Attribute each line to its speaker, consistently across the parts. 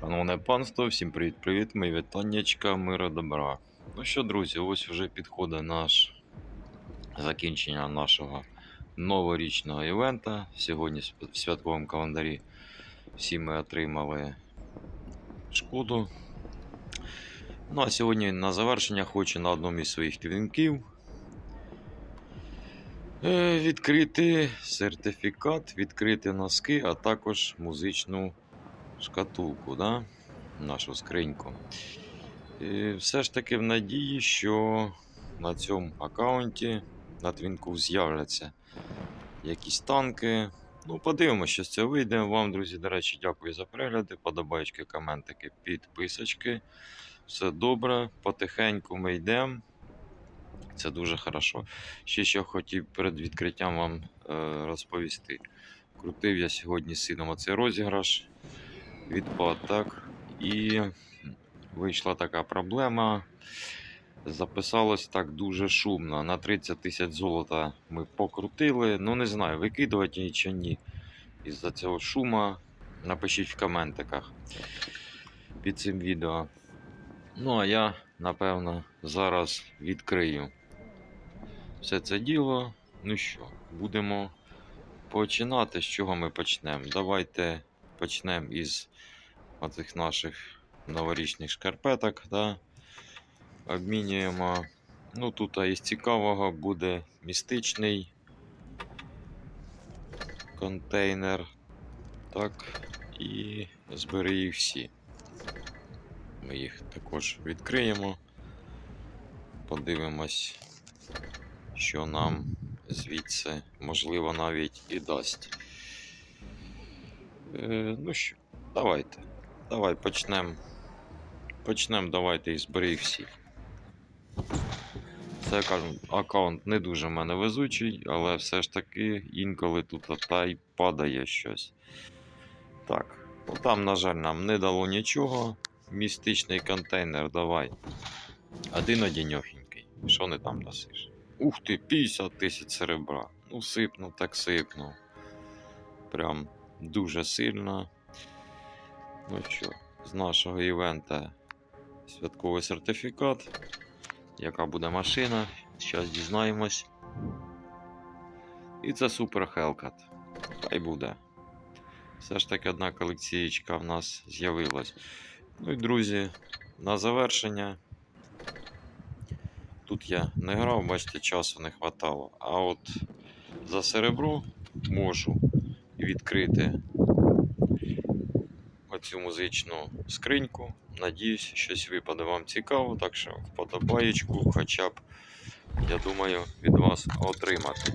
Speaker 1: Шановне панство, всім привіт-привіт, мої вітаннячка, мира добра. Ну що, друзі, ось вже підходить наш закінчення нашого новорічного івента. Сьогодні в святковому календарі всі ми отримали шкоду. Ну а сьогодні на завершення хочу на одному із своїх твінків е, відкрити сертифікат, відкрити носки, а також музичну шкатулку, да? нашу скриньку. І все ж таки в надії, що на цьому аккаунті на твінку з'являться якісь танки. Ну, подивимося, що з цього вийде. Вам, друзі, до речі, дякую за перегляди, подобаєчки, коментики, підписочки. Все добре, потихеньку ми йдемо. Це дуже хорошо. Ще що хотів перед відкриттям вам е, розповісти. Крутив я сьогодні з сином оцей розіграш відпад, так. І вийшла така проблема. Записалось так дуже шумно. На 30 тисяч золота ми покрутили. Ну, не знаю, викидувати її чи ні. Із-за цього шума. Напишіть в коментиках під цим відео. Ну, а я, напевно, зараз відкрию все це діло. Ну що, будемо починати. З чого ми почнемо? Давайте почнемо із оцих наших новорічних шкарпеток. Да? Обмінюємо. Ну, тут із цікавого буде містичний контейнер. Так, і збери їх всі. Ми їх також відкриємо. Подивимось, що нам звідси можливо навіть і дасть. Е, ну що, давайте. Давай почнемо. Почнемо, давайте із всіх. Це аккаунт, аккаунт не дуже в мене везучий, але все ж таки інколи тут та й падає щось. Так, ну там, на жаль, нам не дало нічого. Містичний контейнер, давай. Один одіньохенький. Що не там досиш? Ух ти, 50 тисяч серебра. Ну, сипну, так сипну. Прям дуже сильно. Ну що, з нашого івента святковий сертифікат. Яка буде машина? Зараз дізнаємось. І це супер Hellcat. Хай буде. Все ж таки одна колекцієчка в нас з'явилась. Ну і друзі, на завершення. Тут я не грав, бачите, часу не хватало. А от за серебро можу відкрити оцю музичну скриньку. Надіюсь, щось випаде вам цікаво, так що вподобаєчку хоча б, я думаю, від вас отримати.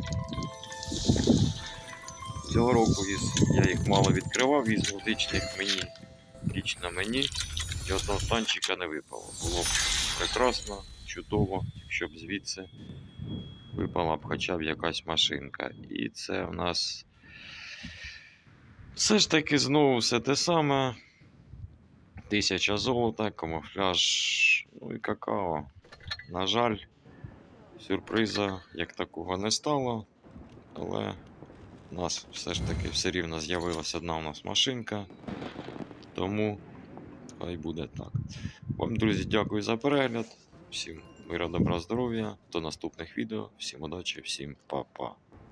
Speaker 1: Цього року я їх мало відкривав із музичних мені, лічно мені, і одного танчика не випало. Було б прекрасно, чудово, якщо б звідси випала б хоча б якась машинка. І це в нас все ж таки знову все те саме. Тисяча золота, камуфляж, ну і какао. На жаль, сюрприза як такого не стало, але у нас все ж таки все рівно з'явилася одна у нас машинка. Тому хай буде так. Вам, друзі, дякую за перегляд. Всім мира, добра, здоров'я. До наступних відео. Всім удачі, всім па-па.